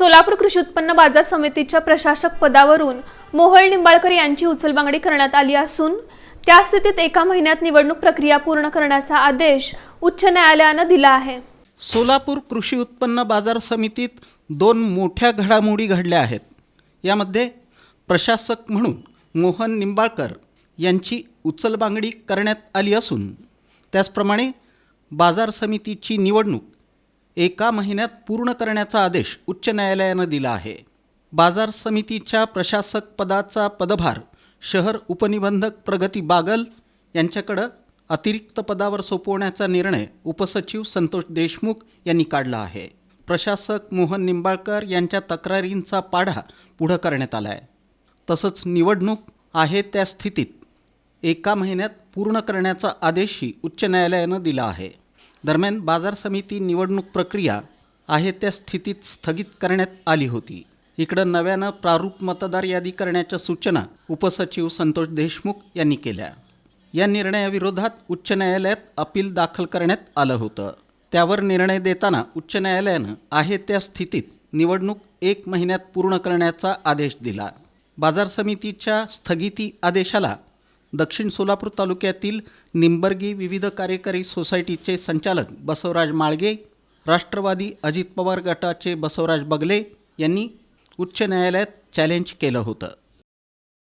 सोलापूर कृषी उत्पन्न बाजार समितीच्या प्रशासक पदावरून मोहळ निंबाळकर यांची उचलबांगडी करण्यात आली असून त्या स्थितीत एका महिन्यात निवडणूक प्रक्रिया पूर्ण करण्याचा आदेश उच्च न्यायालयानं दिला आहे. सोलापूर कृषी उत्पन्न बाजार समितीत दोन मोठ्या घडामोडी घडल्या आहेत. यामध्ये प्रशासक म्हणून मोहन निंबाळकर यांची उचलबांगडी करण्यात आली असून त्याचप्रमाणे बाजार समितीची निवडणूक एका महिन्यात पूर्ण करण्याचा आदेश उच्च न्यायालयानं दिला आहे. बाजार समितीच्या प्रशासक पदाचा पदभार शहर उपनिबंधक प्रगती बागल यांच्याकडं अतिरिक्त पदावर सोपवण्याचा निर्णय उपसचिव संतोष देशमुख यांनी काढला आहे. प्रशासक मोहन निंबाळकर यांच्या तक्रारींचा पाढा पुढं करण्यात आला आहे तसंच निवडणूक आहे त्या स्थितीत एका महिन्यात पूर्ण करण्याचा आदेशही उच्च न्यायालयानं दिला आहे. दरम्यान बाजार समिती निवडणूक प्रक्रिया आहे त्या स्थितीत स्थगित करण्यात आली होती. इकडं नव्यानं प्रारूप मतदार यादी करण्याच्या सूचना उपसचिव संतोष देशमुख यांनी केल्या. या निर्णयाविरोधात उच्च न्यायालयात अपील दाखल करण्यात आलं होतं. त्यावर निर्णय देताना उच्च न्यायालयानं आहे त्या स्थितीत निवडणूक एक महिन्यात पूर्ण करण्याचा आदेश दिला. बाजार समितीच्या स्थगिती आदेशाला दक्षिण सोलापूर तालुक्यातील निंबर्गी विविध कार्यकारी सोसायटीचे संचालक बसवराज माळगे राष्ट्रवादी अजित पवार गटाचे बसवराज बगले यांनी उच्च न्यायालयात चॅलेंज केलं होतं.